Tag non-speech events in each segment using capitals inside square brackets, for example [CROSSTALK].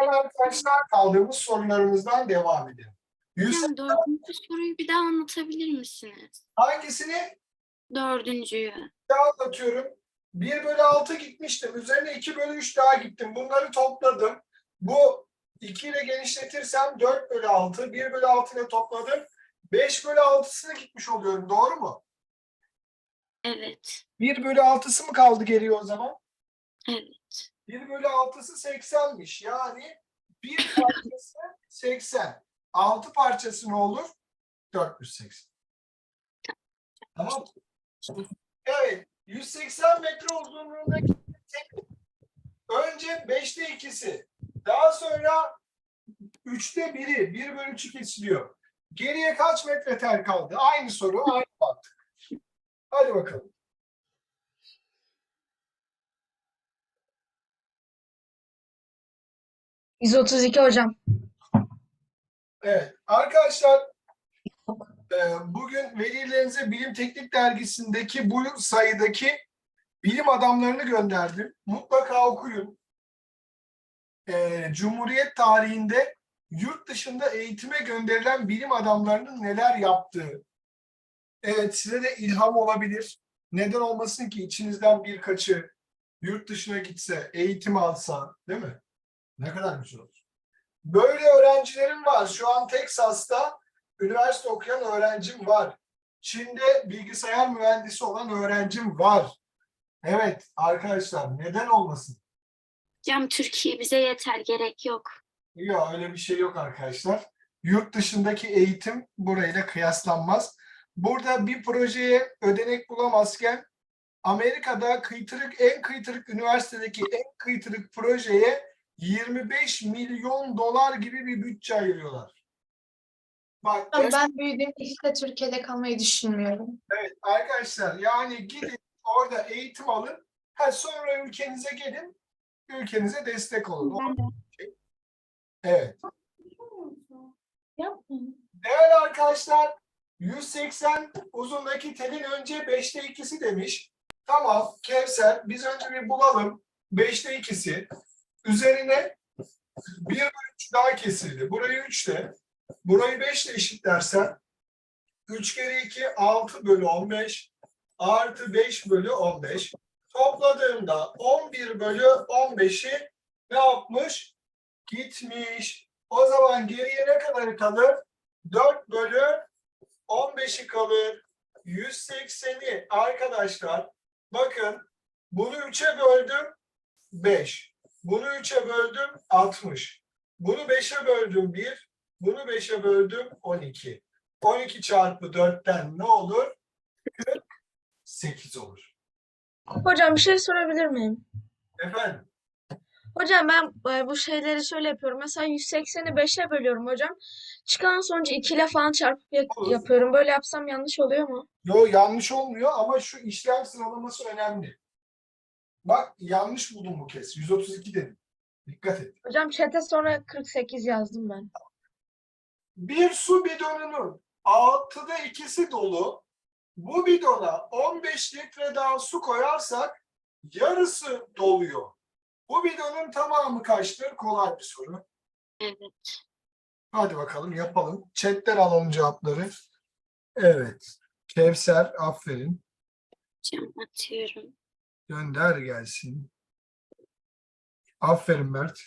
Değerli arkadaşlar kaldığımız sorularımızdan devam edelim. Yüz, Hocam dördüncü soruyu bir daha anlatabilir misiniz? hangisini Dördüncüyü. anlatıyorum? 1 bölü 6 gitmiştim. Üzerine 2 bölü 3 daha gittim. Bunları topladım. Bu 2 ile genişletirsem 4 bölü 6. 1 bölü 6 ile topladım. 5 bölü 6'sına gitmiş oluyorum. Doğru mu? Evet. 1 bölü 6'sı mı kaldı geriye o zaman? Evet. 1 bölü 6'sı 80'miş. Yani bir parçası 80. 6 parçası ne olur? 480. Tamam. Evet. 180 metre uzunluğundaki tek- önce 5'te 2'si. Daha sonra 3'te 1'i. 1 bölü 3'ü kesiliyor. Geriye kaç metre tel kaldı? Aynı soru, aynı mantık. Hadi bakalım. %32 hocam. Evet. Arkadaşlar e, bugün velilerinize Bilim Teknik Dergisi'ndeki bu sayıdaki bilim adamlarını gönderdim. Mutlaka okuyun. E, Cumhuriyet tarihinde yurt dışında eğitime gönderilen bilim adamlarının neler yaptığı. Evet size de ilham olabilir. Neden olmasın ki içinizden birkaçı yurt dışına gitse, eğitim alsa, değil mi? Ne kadar güzel olur. Böyle öğrencilerim var. Şu an Teksas'ta üniversite okuyan öğrencim var. Çin'de bilgisayar mühendisi olan öğrencim var. Evet arkadaşlar neden olmasın? Hocam Türkiye bize yeter. Gerek yok. Yok öyle bir şey yok arkadaşlar. Yurt dışındaki eğitim burayla kıyaslanmaz. Burada bir projeye ödenek bulamazken Amerika'da kıytırık en kıytırık üniversitedeki en kıytırık projeye 25 milyon dolar gibi bir bütçe ayırıyorlar. Bak Hocam ben büyüdüğümde işte Türkiye'de kalmayı düşünmüyorum. Evet arkadaşlar yani gidin orada eğitim alın. Ha, sonra ülkenize gelin. Ülkenize destek olun. O- Evet. Değerli arkadaşlar 180 uzundaki telin önce 5'te 2'si demiş. Tamam Kevser biz önce bir bulalım. 5'te 2'si. Üzerine 1 bölü 3 daha kesildi. Burayı 3'te. Burayı 5 ile eşitlersen 3 kere 2 6 bölü 15 artı 5 bölü 15. Topladığımda 11 bölü 15'i ne yapmış? Gitmiş. O zaman geriye ne kadar kalır? 4 bölü 15'i kalır. 180'i arkadaşlar bakın bunu 3'e böldüm 5. Bunu 3'e böldüm 60. Bunu 5'e böldüm 1. Bunu 5'e böldüm 12. 12 çarpı 4'ten ne olur? 48 olur. Hocam bir şey sorabilir miyim? Efendim? Hocam ben e, bu şeyleri şöyle yapıyorum. Mesela 180'i 5'e bölüyorum hocam. Çıkan sonucu 2 ile falan çarpıp Olur. yapıyorum. Böyle yapsam yanlış oluyor mu? Yo yanlış olmuyor ama şu işlem sıralaması önemli. Bak yanlış buldum bu kez. 132 dedim. Dikkat et. Hocam chat'e sonra 48 yazdım ben. Bir su bidonunun altıda ikisi dolu. Bu bidona 15 litre daha su koyarsak yarısı doluyor. Bu bidonun tamamı kaçtır? Kolay bir soru. Evet. Hadi bakalım yapalım. Chatten alalım cevapları. Evet. Kevser aferin. Hocam atıyorum. Gönder gelsin. Aferin Mert.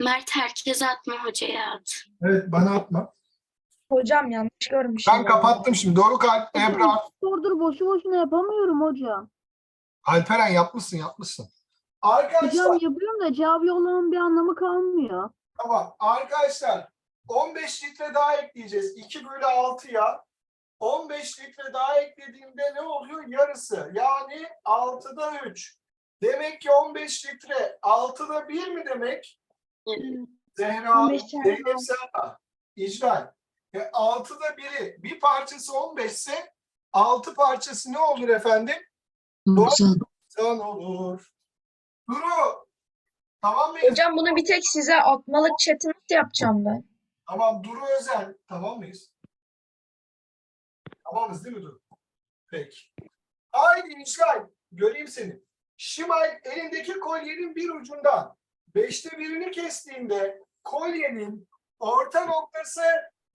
Mert herkese atma hocaya at. Evet bana atma. Hocam yanlış görmüşüm. Ben kapattım şimdi. Doğru kalp. Ebrar. Dur dur boşu boşuna yapamıyorum hocam. Alperen yapmışsın yapmışsın. Arkadaşlar Hocam yapıyorum da cevap yollamanın bir anlamı kalmıyor. Tamam. Arkadaşlar 15 litre daha ekleyeceğiz. 2 bölü 6'ya 15 litre daha eklediğimde ne oluyor? Yarısı. Yani 6'da 3. Demek ki 15 litre 6'da 1 mi demek? Zehra, 15 çarpı Zeynep Serra, İcral. E, 6'da 1'i bir parçası 15 ise 6 parçası ne olur efendim? 90 olur. Duru. Tamam mıyız? Hocam bunu bir tek size atmalık chat'i nasıl yapacağım ben? Tamam Duru Özel. Tamam mıyız? Tamamız değil mi Duru? Peki. Haydi İşgal. göreyim seni. Şimal elindeki kolyenin bir ucundan beşte birini kestiğinde kolyenin orta noktası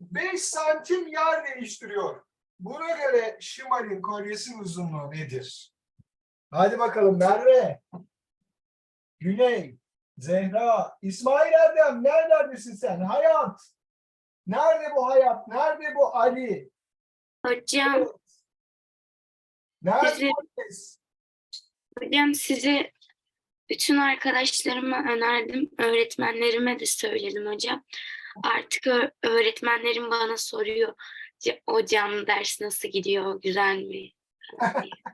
5 santim yer değiştiriyor. Buna göre Şimal'in kolyesinin uzunluğu nedir? Hadi bakalım Merve. Güney, Zehra, İsmail Erdem nerelerdesin sen? Hayat. Nerede bu hayat? Nerede bu Ali? Hocam, Nerede Bizi- bu Enes? hocam sizi bütün arkadaşlarıma önerdim. Öğretmenlerime de söyledim hocam. Artık öğretmenlerim bana soruyor. "Ce- Hocam ders nasıl gidiyor? Güzel mi? [LAUGHS]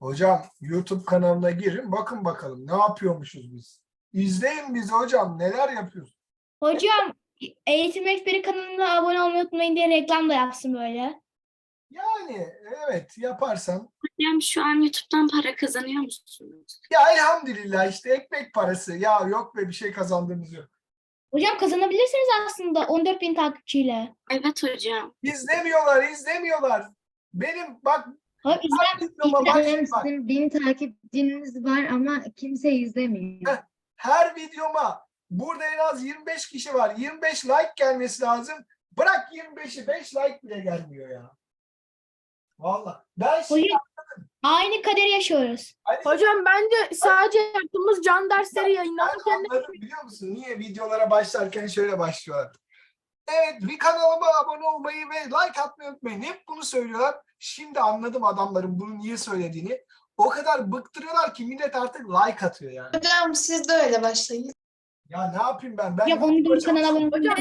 Hocam YouTube kanalına girin bakın bakalım ne yapıyormuşuz biz. İzleyin bizi hocam neler yapıyoruz. Hocam Eğitim Eksperi kanalına abone olmayı unutmayın diye reklam da yapsın böyle. Yani evet yaparsan Hocam şu an YouTube'dan para kazanıyor musunuz? ya elhamdülillah işte ekmek parası ya yok be bir şey kazandığımız yok. Hocam kazanabilirsiniz aslında 14 bin takipçiyle. Evet hocam. İzlemiyorlar izlemiyorlar. Benim bak Hocam izlen, videoma bak Sizin bin takipçiniz var ama kimse izlemiyor. her videoma burada en az 25 kişi var. 25 like gelmesi lazım. Bırak 25'i 5 like bile gelmiyor ya. Vallahi ben şimdi Hocam aynı kaderi yaşıyoruz. Hani Hocam bence sadece yaptığımız can dersleri Ben yayınlanırken anladım biliyor musun? Niye videolara başlarken şöyle başlıyorlar. Evet bir kanalıma abone olmayı ve like atmayı unutmayın. Hep bunu söylüyorlar. Şimdi anladım adamların bunu niye söylediğini. O kadar bıktırıyorlar ki millet artık like atıyor yani. Hocam siz de öyle başlayın. Ya ne yapayım ben? Ben Hocam onun gibi kanala abone olmayı Hocam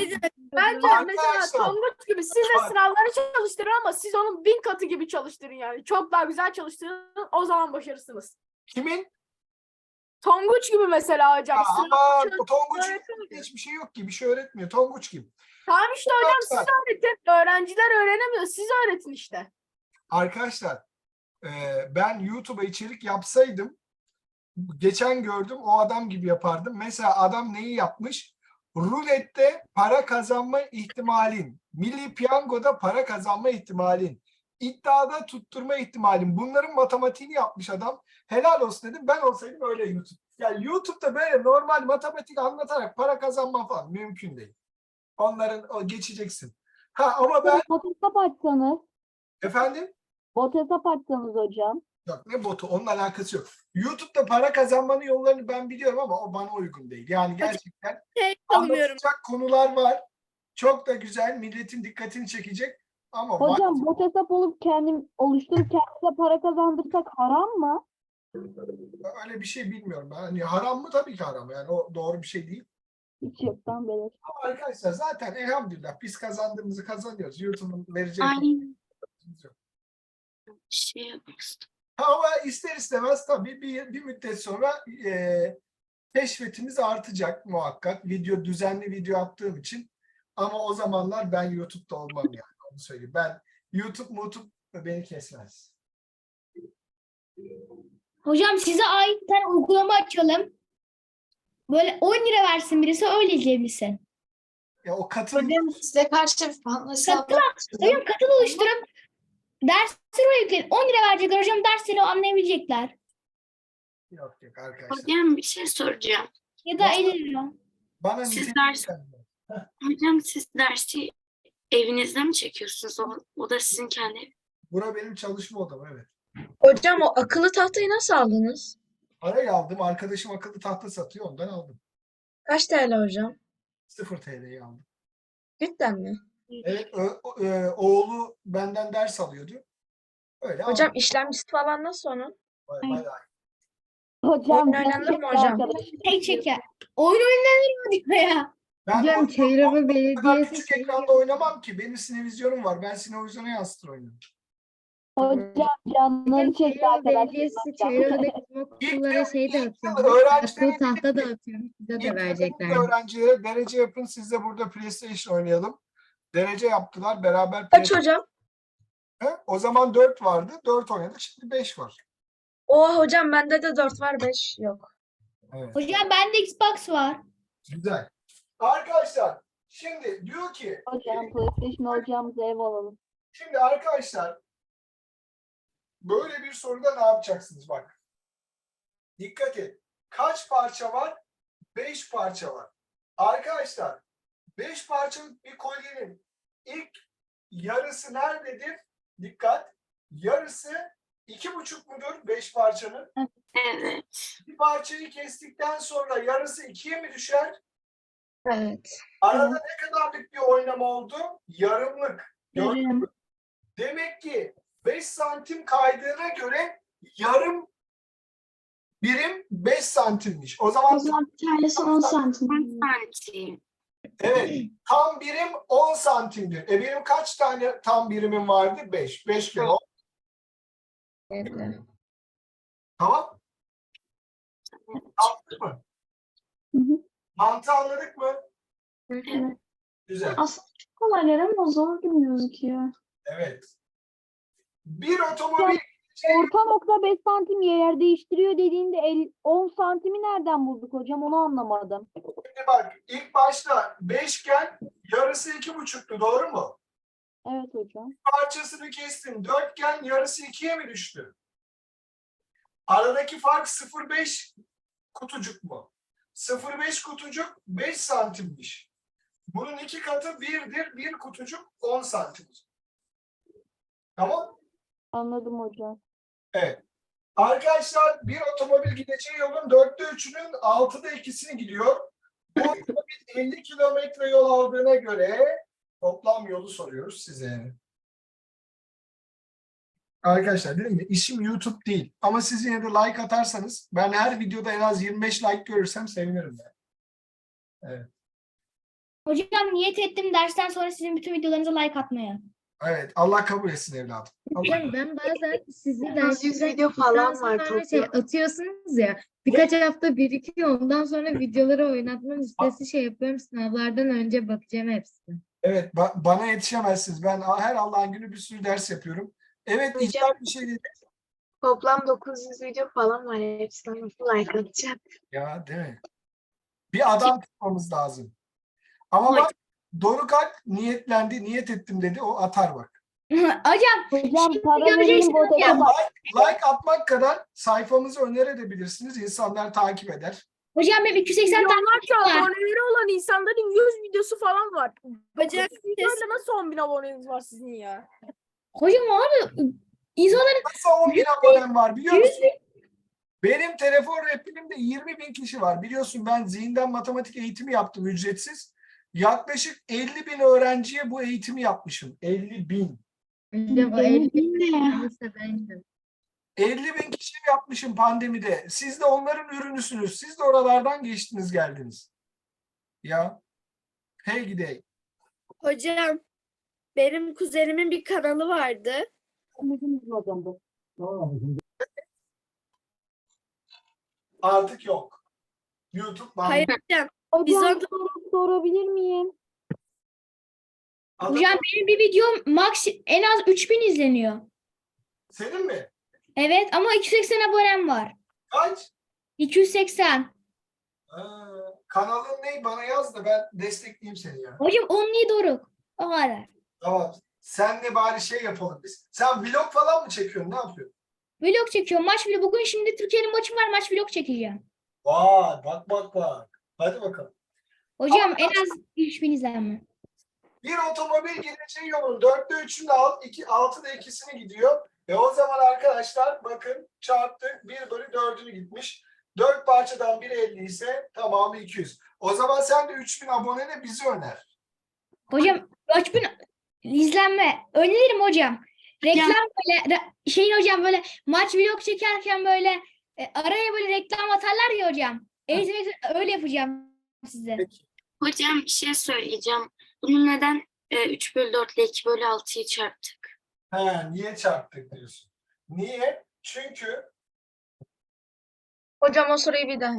bence Arkadaşlar. mesela Tonguç gibi siz de Bak. sınavları çalıştırın ama siz onun bin katı gibi çalıştırın yani. Çok daha güzel çalıştırın o zaman başarırsınız. Kimin? Tonguç gibi mesela hocam. Ya sınavları ama çalış- o Tonguç öğretemiyor. hiçbir şey yok ki. Bir şey öğretmiyor. Tonguç kim? Tamam işte hocam siz öğretin. Öğrenciler öğrenemiyor. Siz öğretin işte. Arkadaşlar e, ben YouTube'a içerik yapsaydım geçen gördüm o adam gibi yapardım. Mesela adam neyi yapmış? Rulette para kazanma ihtimalin, milli piyangoda para kazanma ihtimalin, iddiada tutturma ihtimalin. Bunların matematiğini yapmış adam. Helal olsun dedim. Ben olsaydım öyle YouTube. Yani YouTube'da böyle normal matematik anlatarak para kazanma falan mümkün değil. Onların o geçeceksin. Ha ama ben Bot hesap açsanız. efendim Bot hesap açsanız hocam. Yok ne botu onun alakası yok. YouTube'da para kazanmanın yollarını ben biliyorum ama o bana uygun değil. Yani gerçekten Şey anlatacak konular var. Çok da güzel milletin dikkatini çekecek ama Hocam bot hesap olup kendim oluşturup [LAUGHS] kendimize para kazandırsak haram mı? öyle bir şey bilmiyorum. Ben. Hani haram mı? Tabii ki haram. Yani o doğru bir şey değil. Hiç yoktan beri. Ama arkadaşlar zaten elhamdülillah biz kazandığımızı kazanıyoruz. YouTube'un verecek Aynen. yok. Şey yapmak istedim. Ama ister istemez tabii bir, bir müddet sonra eee keşfetimiz artacak muhakkak. Video düzenli video attığım için. Ama o zamanlar ben YouTube'da olmam yani onu söyleyeyim. Ben YouTube YouTube beni kesmez. Hocam size ait bir tane uygulama açalım. Böyle 10 lira versin birisi öyle izleyebilsin. Ya o katılım Hocam size karşı bir fan hesabı açtım. Hocam katıl oluşturup dersleri oraya yükleyin. 10 lira verecekler hocam dersleri anlayabilecekler. yok yok arkadaşlar. Hocam bir şey soracağım. Ya da 50 lira. Bana Siz nitelik ders- vermiyor. Hocam siz dersi evinizde mi çekiyorsunuz? O, o da sizin kendi Bura benim çalışma odam evet. Hocam o akıllı tahtayı nasıl aldınız? Parayı aldım. Arkadaşım akıllı tahta satıyor. Ondan aldım. Kaç TL hocam? 0 TL'yi aldım. Cidden mi? Evet o- e, oğlu benden ders alıyordu. Öyle Hocam aldım. işlemcisi falan nasıl onun? Bayağı Hocam Oyun oynanır mı hocam? Tek çeker. Oyun oynanır mı diyor ya. Ben Hocam oyunu- Çayırova o kadar Belediyesi küçük ekranda oynamam ki. Benim sinevizyonum var. Ben sinevizyona yansıtır oynuyorum. Hocam canları Hocam çekti Çayırova arkadaşlar. Belediyesi Çayırova'daki [LAUGHS] okullara şey de atıyor. öğrencilerin- Akıllı tahta da atıyor. Size İlk de verecekler. öğrencilere derece yapın. Siz de burada PlayStation oynayalım. Derece yaptılar. Beraber Kaç hocam? He? O zaman 4 vardı. 4 oynadık. Şimdi 5 var. O hocam bende de 4 var 5 yok. Evet. Hocam bende Xbox var. Güzel. Arkadaşlar şimdi diyor ki Hocam PlayStation alacağımız ev alalım. Şimdi arkadaşlar böyle bir soruda ne yapacaksınız bak. Dikkat et. Kaç parça var? 5 parça var. Arkadaşlar 5 parçalık bir kolyenin ilk yarısı nerededir? Dikkat. Yarısı iki buçuk mudur 5 parçanın? Evet. Bir parçayı kestikten sonra yarısı ikiye mi düşer? Evet. Arada ne kadarlık bir oynama oldu? Yarımlık. Yarım. Demek ki 5 santim kaydığına göre yarım birim 5 santimmiş. O zaman O zaman bir tanesi 10 santim. 10 santim. Evet tam birim 10 santimdir. E benim kaç tane tam birimim vardı? 5. 5 kere 10. Evet. Tamam. Anladık mı? Hı hı. Mantığı anladık mı? Güzel. Aslında çok kolay ama zor gibi gözüküyor. Evet. Bir otomobil Orta nokta 5 santim yer değiştiriyor dediğinde el, 10 santimi nereden bulduk hocam onu anlamadım. Şimdi bak ilk başta beşgen yarısı iki buçuktu doğru mu? Evet hocam. Parçasını kestin. Dörtgen yarısı ikiye mi düştü? Aradaki fark 0,5 kutucuk mu? 0,5 kutucuk 5 santimmiş. Bunun iki katı 1'dir. Bir kutucuk 10 santimdir. Tamam? Anladım hocam. Evet. Arkadaşlar bir otomobil gideceği yolun dörtte üçünün altıda ikisini gidiyor. Bu [LAUGHS] otomobil 50 kilometre yol aldığına göre toplam yolu soruyoruz size. Arkadaşlar dedim mi işim YouTube değil ama siz yine de like atarsanız ben her videoda en az 25 like görürsem sevinirim. Yani. Hocam niyet ettim dersten sonra sizin bütün videolarınıza like atmaya. Evet Allah kabul etsin evladım. Allah- Hocam ben bazen sizi dersinizden video falan var şey atıyorsunuz ya birkaç hafta birikiyor ondan sonra videoları oynatma listesi şey yapıyorum sınavlardan önce bakacağım hepsine. Evet ba- bana yetişemezsiniz. Ben her Allah'ın günü bir sürü ders yapıyorum. Evet Hocam- bir şey dedi. Toplam 900 video falan var. Hepsinden nasıl like atacağım? Ya değil mi? Bir adam tutmamız lazım. Ama bak Doruk Alp niyetlendi, niyet ettim dedi. O atar bak. [LAUGHS] Hocam Hocam Şimdi göreceksiniz botete bak. Like atmak kadar sayfamızı önerebilirsiniz. İnsanlar takip eder. hocam benim 280 tane Milyonlarca var. aboneleri olan insanların 100 videosu falan var. Videoyla nasıl 10 bin aboneniz var sizin ya? hocam abi insanların Nasıl 10 bin abonem var biliyor musun? Benim telefon rehberimde 20 bin kişi var. Biliyorsun ben zihinden matematik eğitimi yaptım ücretsiz. Yaklaşık 50 bin öğrenciye bu eğitimi yapmışım. 50 bin. Hocam o Benim 50 değil mi? tanesi bendim. 50 bin kişi yapmışım pandemide. Siz de onların ürünüsünüz. Siz de oralardan geçtiniz geldiniz. Ya. Hey gidey. Hocam benim kuzenimin bir kanalı vardı. Artık yok. YouTube bana. Hayır hocam. Hocam Biz soru sorabilir miyim? Adı- hocam benim bir videom max en az 3000 izleniyor. Senin mi? Evet ama 280 abonem var. Kaç? 280. Aa, kanalın ne? Bana yaz da ben destekleyeyim seni ya. Hocam only Doruk. O kadar. Tamam. Sen de bari şey yapalım biz. Sen vlog falan mı çekiyorsun? Ne yapıyorsun? Vlog çekiyorum. Maç vlog. Bugün şimdi Türkiye'nin maçı var. Maç vlog çekeceğim. Vay bak bak bak. Hadi bakalım. Hocam en az 3000 izlenme. Bir otomobil gideceği yolun dörtte üçünü al, iki, altıda ikisini gidiyor. E o zaman arkadaşlar bakın çarptık. Bir bölü dördünü gitmiş. Dört parçadan biri 50 ise tamamı 200. O zaman sen de 3000 abonene bizi öner. Hocam 3000 izlenme. Öneririm hocam. Reklam böyle re- şeyin hocam böyle maç vlog çekerken böyle e, araya böyle reklam atarlar ya hocam. Eğitim öyle yapacağım size. Peki. Hocam bir şey söyleyeceğim. Bunu neden e, 3 bölü 4 ile 2 bölü 6'yı çarptık? He, niye çarptık diyorsun. Niye? Çünkü Hocam o soruyu bir daha.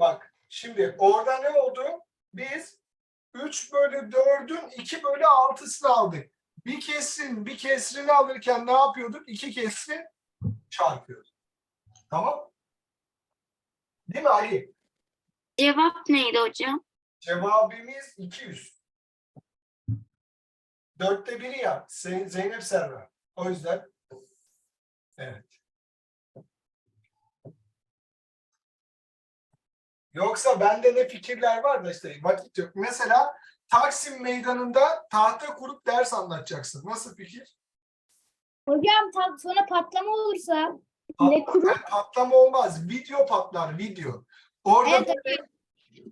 bak şimdi orada ne oldu? Biz 3 bölü 4'ün 2 bölü 6'sını aldık. Bir kesrin bir kesrini alırken ne yapıyorduk? İki kesri çarpıyorduk. Tamam? Değil mi Ali? Cevap neydi hocam? Cevabımız 200. Dörtte biri ya. Zeynep Serra. O yüzden Evet. Yoksa bende ne fikirler var da işte vakit yok. Mesela Taksim Meydanı'nda tahta kurup ders anlatacaksın. Nasıl fikir? Hocam ta- sonra patlama olursa Ne kuru? Patlama olmaz. Video patlar, video. Orada Evet,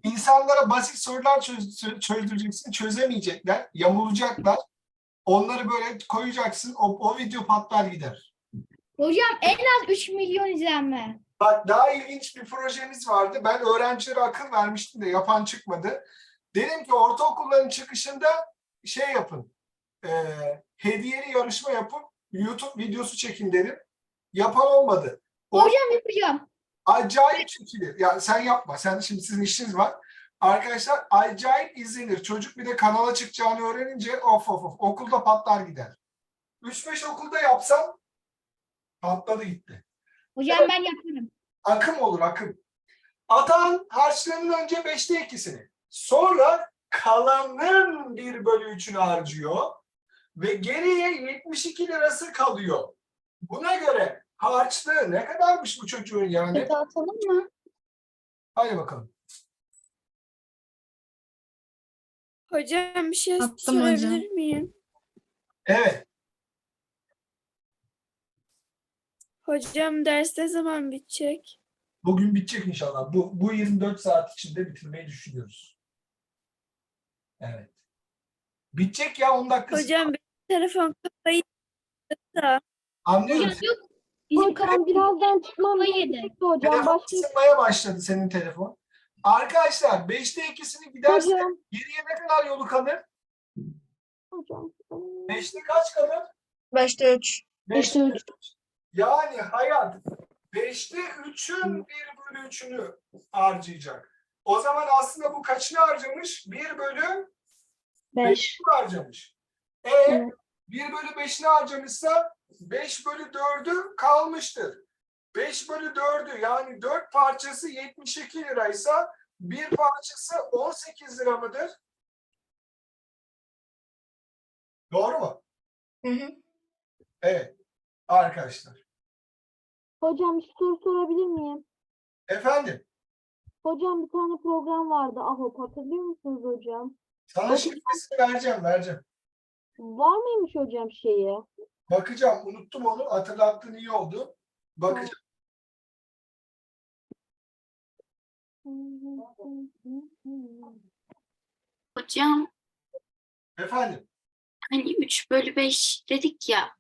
insanlara basit sorular çöz- çö- çözdüreceksin. Çözemeyecekler, yamulacaklar. Onları böyle koyacaksın. O, o video patlar gider. hocam en az 3 milyon izlenme. Bak daha ilginç bir projemiz vardı. Ben öğrencilere akıl vermiştim de yapan çıkmadı. Dedim ki ortaokulların çıkışında şey yapın. E, hediyeli yarışma yapın. YouTube videosu çekin dedim. Yapan olmadı. O- Hocam yapacağım. acayip çekilir. Ya sen yapma. Sen şimdi sizin işiniz var. Arkadaşlar acayip izlenir. Çocuk bir de kanala çıkacağını öğrenince of of of okulda patlar gider. 3-5 okulda yapsam patladı gitti. Hocam ben yaparım. Akım olur akım. Atan harçlarının önce beşte ikisini. Sonra kalanın bir bölü üçünü harcıyor. Ve geriye 72 lirası kalıyor. Buna göre harçlığı ne kadarmış bu çocuğun yani? atalım mı? Hadi bakalım. Hocam bir şey Attım sorabilir hocam. miyim? Evet. Hocam ders ne zaman bitecek? Bugün bitecek inşallah. Bu, bu 24 saat içinde bitirmeyi düşünüyoruz. Evet. Bitecek ya 10 dakikası. Hocam benim telefon kafayı da. Anlıyorum. Hocam yok. Bizim Hocam birazdan çıkmam gerekecekti hocam. Telefon Başka ısınmaya başladı senin telefon. Arkadaşlar 5'te ikisini giderse hocam. geriye ne kadar yolu kalır? Hocam. 5'te kaç kalır? 5'te 3. 5'te 3. Yani hayat 5'te 3'ün 1 bölü 3'ünü harcayacak. O zaman aslında bu kaçını harcamış? 1 bölü 5. 5'ini harcamış. E Evet. 1 bölü 5'ini harcamışsa 5 bölü 4'ü kalmıştır. 5 bölü 4'ü yani 4 parçası 72 liraysa bir parçası 18 lira mıdır? Doğru mu? Hı hı. Evet. Arkadaşlar. Hocam bir soru sorabilir miyim? Efendim. Hocam bir tane program vardı AHOP hatırlıyor musunuz hocam? Sana şifresini vereceğim, vereceğim. Var mıymış hocam şeyi? Bakacağım. Unuttum onu. Hatırlattığın iyi oldu. Bakacağım. Hocam Efendim. hani 3 bölü 5 dedik ya.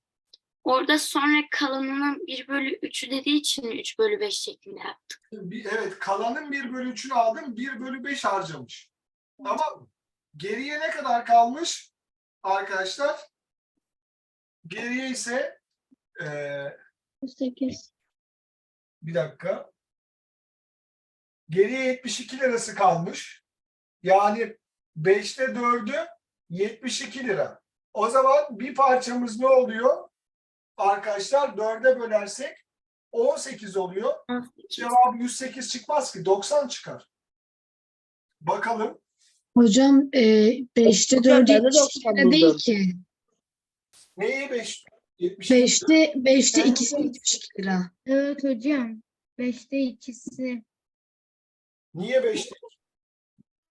Orada sonra kalanının 1 bölü 3'ü dediği için 3 bölü 5 şeklinde yaptık. Bir- Evet. Kalanın 1 bölü 3'ünü aldım. 1 bölü 5 harcamış. Tamam mı? Geriye ne kadar kalmış? Arkadaşlar. Geriye ise eee 8. bir dakika. Geriye 72 lirası kalmış. Yani 5'te 4'ü 72 lira. O zaman bir parçamız ne oluyor? Arkadaşlar 4'e bölersek 18 oluyor. Cevap 108 çıkmaz ki 90 çıkar. Bakalım. Hocam e, 5'te Hocam, 4'ü ben de 90 buldum. değil ki. Neyi 5? 72 5'te 5'te Ben- ikisi 72 lira. Evet hocam. 5'te ikisi. Niye 5'te?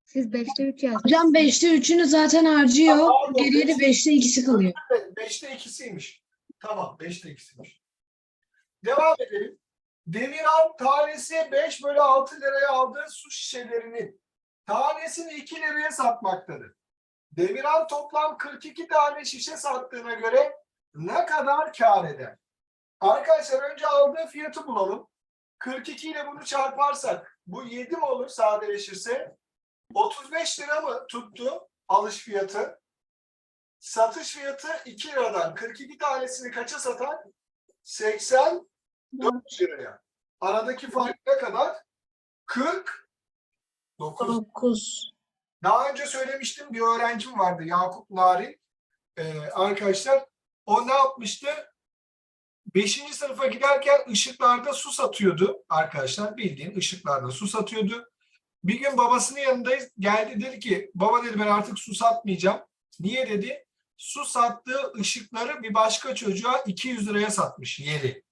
Siz 5'te 3 yazdınız. Hocam 5'te 3'ünü zaten harcıyor. Pardon, Geriye de 5'te ikisi kalıyor. Evet, 5'te 2'siymiş. Tamam 5'te 2'siymiş. Devam edelim. Demirhan tanesi 5 bölü 6 liraya aldığı su şişelerinin tanesini 2 liraya satmaktadır. Demirhan toplam 42 tane şişe sattığına göre ne kadar kar eder? Arkadaşlar önce aldığı fiyatı bulalım. 42 ile bunu çarparsak bu 7 mi olur sadeleşirse? 35 lira mı tuttu alış fiyatı? Satış fiyatı 2 liradan 42 tanesini kaça satar? 84 liraya. Aradaki fark ne kadar? 49. 9. Daha önce söylemiştim bir öğrencim vardı Yakup Narin. Ee, arkadaşlar o ne yapmıştı? Beşinci sınıfa giderken ışıklarda su satıyordu arkadaşlar. Bildiğin ışıklarda su satıyordu. Bir gün babasının yanındayız. Geldi dedi ki baba dedi ben artık su satmayacağım. Niye dedi? Su sattığı ışıkları bir başka çocuğa 200 liraya satmış yeri.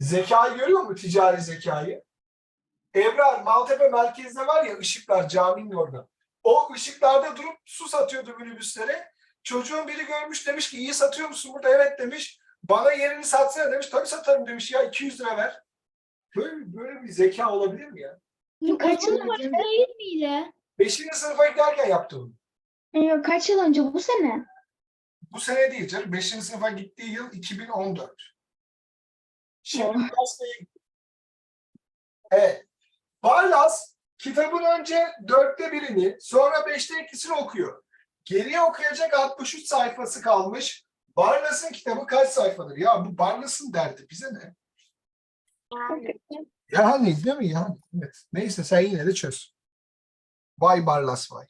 Zekayı görüyor mu ticari zekayı? Ebrar Maltepe merkezde var ya ışıklar caminin orada. O ışıklarda durup su satıyordu minibüslere. Çocuğun biri görmüş demiş ki iyi satıyor musun burada? Evet demiş. Bana yerini satsana demiş. Tabii satarım demiş ya 200 lira ver. Böyle, böyle bir zeka olabilir mi ya? Kaç yıl önce değil miydi? Beşinci sınıfa giderken yaptı bunu. Yok, kaç yıl önce bu sene? Bu sene değil canım. Beşinci sınıfa gittiği yıl 2014. Şimdi üniversiteye. Evet. Barlas kitabın önce dörtte birini sonra beşte ikisini okuyor. Geriye okuyacak 63 sayfası kalmış. Barlas'ın kitabı kaç sayfadır? Ya bu Barlas'ın derdi bize ne? Yani değil mi? Yani. Evet. Neyse sen yine de çöz. Vay Barlas vay.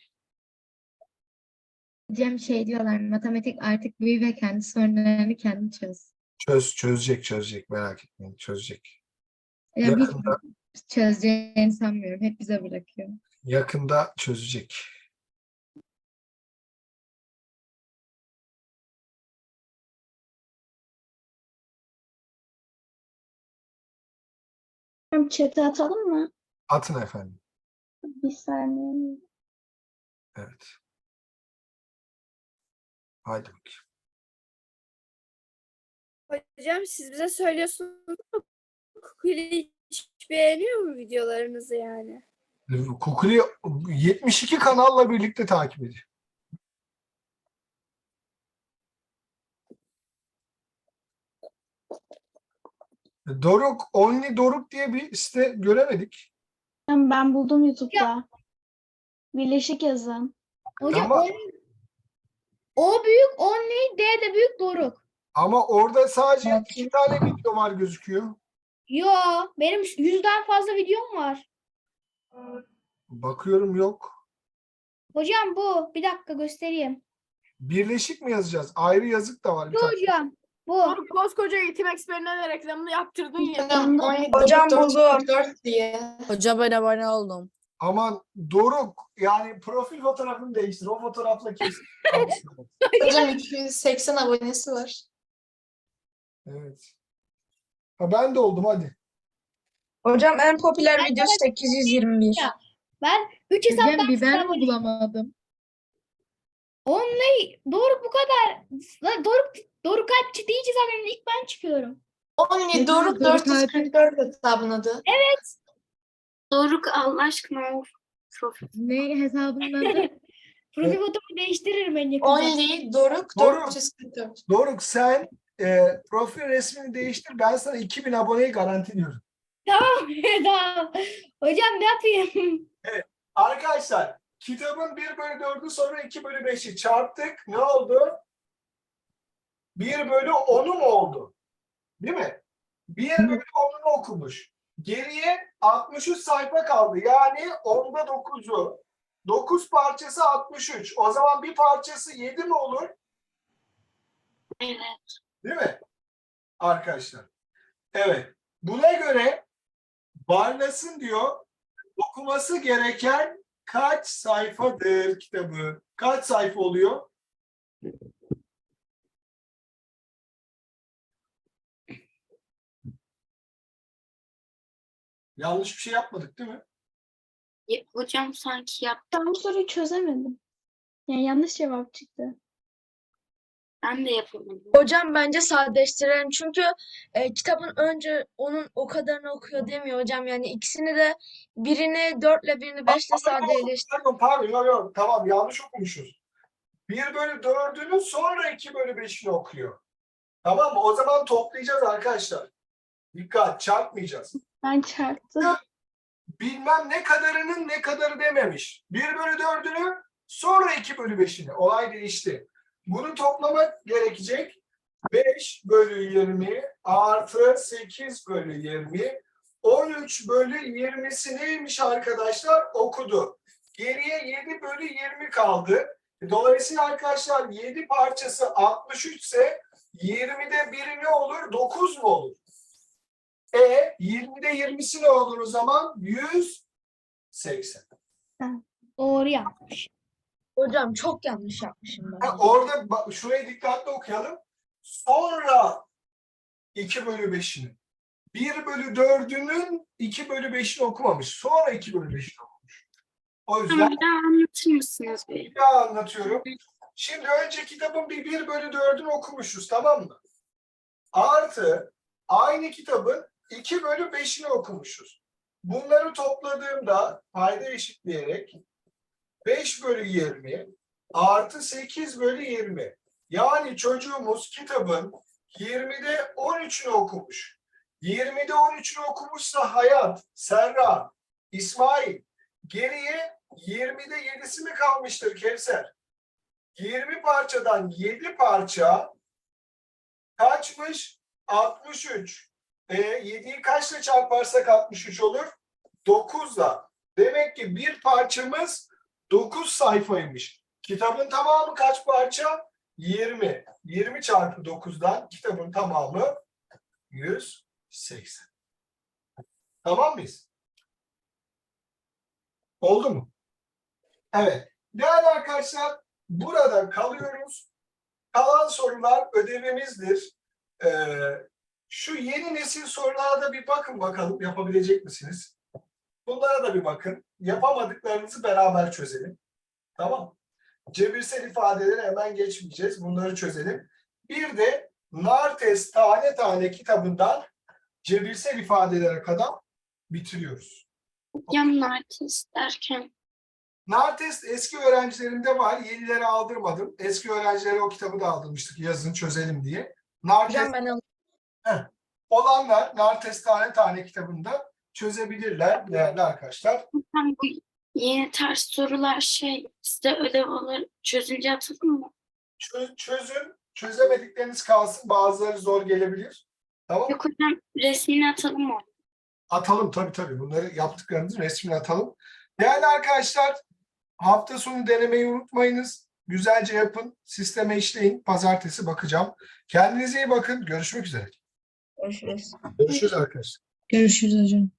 Hocam şey diyorlar matematik artık büyü ve kendi sorunlarını kendi çöz. Çöz, çözecek, çözecek. Merak etmeyin. Çözecek. Hiç Yakında, çözeceğini sanmıyorum. Hep bize bırakıyor. yakında çözecek. Chat'e atalım mı? Atın efendim. Bir saniye. Evet. Haydi bakayım. Hocam siz bize söylüyorsunuz ama Kukuli hiç beğeniyor mu videolarınızı yani? Kukuli 72 kanalla birlikte takip ediyor. Doruk, Only Doruk diye bir site göremedik. Ben buldum YouTube'da. Birleşik yazın. Hocam Ama- o, o büyük, o ne? D de büyük Doruk. Ama orada sadece iki tane video var gözüküyor. Yo, benim yüzden fazla videom var. Bakıyorum yok. Hocam bu. Bir dakika göstereyim. Birleşik mi yazacağız? Ayrı yazık da var bir Bu tane. hocam. Bu. Doğru koskoca eğitim eksperine reklamını yaptırdın ya. Hocam buldum. Hoca ben abone oldum. Aman Doruk yani profil fotoğrafını değiştir. O fotoğrafla kesin. [LAUGHS] Hocam 280 abonesi var. evet. Ha, ben de oldum hadi. Hocam en popüler video 821. Ben 3 Hocam hesaptan biber mi bulamadım? Only Doruk bu kadar. Lan Doruk Doruk Alpçi deyince zaten ilk ben çıkıyorum. Only Doruk Doruk 444 hesabın adı. Doruk Allah aşkına profil. Ne hesabının adı? [LAUGHS] Profil fotomu değiştiririm en yakın zamanda. Only Doruk Doruk. 444. Doruk sen e, profil resmini değiştir. Ben sana 2000 aboneyi garantiliyorum. Tamam. [LAUGHS] tamam. Hocam ne yapayım? Arkadaşlar kitabın 1 bölü 4'ü sonra 2 bölü 5'i çarptık. Ne oldu? 1 bölü 10'u mu oldu? Değil mi? 1 bölü 10'unu okumuş. Geriye 63 sayfa kaldı. Yani 10'da 9'u. 9 parçası 63. O zaman bir parçası 7 mi olur? Evet. Değil mi? Arkadaşlar. Evet. Buna göre Barlas'ın diyor okuması gereken kaç sayfadır kitabı? Kaç sayfa oluyor? Yanlış bir şey yapmadık değil mi? Hocam sanki yap. Ben bu soruyu çözemedim. Yani yanlış cevap çıktı. Ben de yapamadım. Hocam bence sadeleştirelim çünkü e, kitabın önce onun o kadarını okuyor demiyor hocam yani ikisini de birini dörtle birini beşle sadeleştir. Pardon, pardon, yok, yok. Tamam, yanlış okumuşuz. 1 bölü 4'ünün sonra 2 bölü 5'ini okuyor. Tamam mı? O zaman toplayacağız arkadaşlar. Dikkat, çarpmayacağız. Ben çarptım. bilmem ne kadarının ne kadarı dememiş. 1 bölü 4'ünü sonra 2 bölü 5'ini. Olay değişti. Bunu toplamak gerekecek. 5 bölü 20 artı 8 bölü 20 13 bölü 20'si neymiş arkadaşlar? Okudu. Geriye 7 bölü 20 kaldı. Dolayısıyla arkadaşlar 7 parçası 63 ise 20'de biri ne olur? 9 mu olur? E 20'de 20'si ne olur o zaman? 180. Doğru yapmış. Hocam çok yanlış yapmışım ben. Ha, orada bak, şurayı dikkatli okuyalım. Sonra 2 bölü 5'ini. 1 bölü 4'ünün 2 bölü 5'ini okumamış. Sonra 2 bölü 5'ini okumuş. O yüzden Tamam, bir daha anlatır mısınız bir? bir daha anlatıyorum. Şimdi önce kitabın bir 1 bölü 4'ünü okumuşuz tamam mı? Artı aynı kitabın 2 bölü 5'ini okumuşuz. Bunları topladığımda payda eşitleyerek 5 bölü 20 artı 8 bölü 20. Yani çocuğumuz kitabın 20'de 13'ünü okumuş. 20'de 13'ünü okumuşsa Hayat, Serra, İsmail. Geriye 20'de 7'si mi kalmıştır Kevser? 20 parçadan 7 parça kaçmış? 63. E, 7'yi kaçla çarparsak 63 olur? 9'la. Demek ki bir parçamız 9 sayfaymış. Kitabın tamamı kaç parça? 20. 20 çarpı 9'dan kitabın tamamı 180. Tamam mıyız? Oldu mu? Evet. Değerli arkadaşlar burada kalıyoruz. Kalan sorular ödevimizdir. Ee, şu yeni nesil sorulara da bir bakın bakalım yapabilecek misiniz? Bunlara da bir bakın. Yapamadıklarınızı beraber çözelim. Tamam. Cebirsel ifadeleri hemen geçmeyeceğiz. Bunları çözelim. Bir de nar test tane tane kitabından cebirsel ifadelere kadar bitiriyoruz. Hocam artist derken Nartest eski öğrencilerimde var. Yenilere aldırmadım. Eski öğrencilere o kitabı da aldırmıştık yazın çözelim diye. Nartest Hocam ben al- olanlar Nartest tane tane kitabında çözebilirler değerli arkadaşlar. hocam bu yeni ters sorular şey size ödev olur çözünce atılır mı? Çö- çözün, çözemedikleriniz kalsın. Bazıları zor gelebilir. Tamam mı? Yok hocam resmini atalım mı? Atalım tabii tabii. Bunları yaptıklarınızın resmini atalım. Değerli arkadaşlar hafta sonu denemeyi unutmayınız. Güzelce yapın. Sisteme işleyin. Pazartesi bakacağım. Kendinize iyi bakın. Görüşmek üzere. Görüşürüz. Görüşürüz arkadaşlar. Görüşürüz hocam.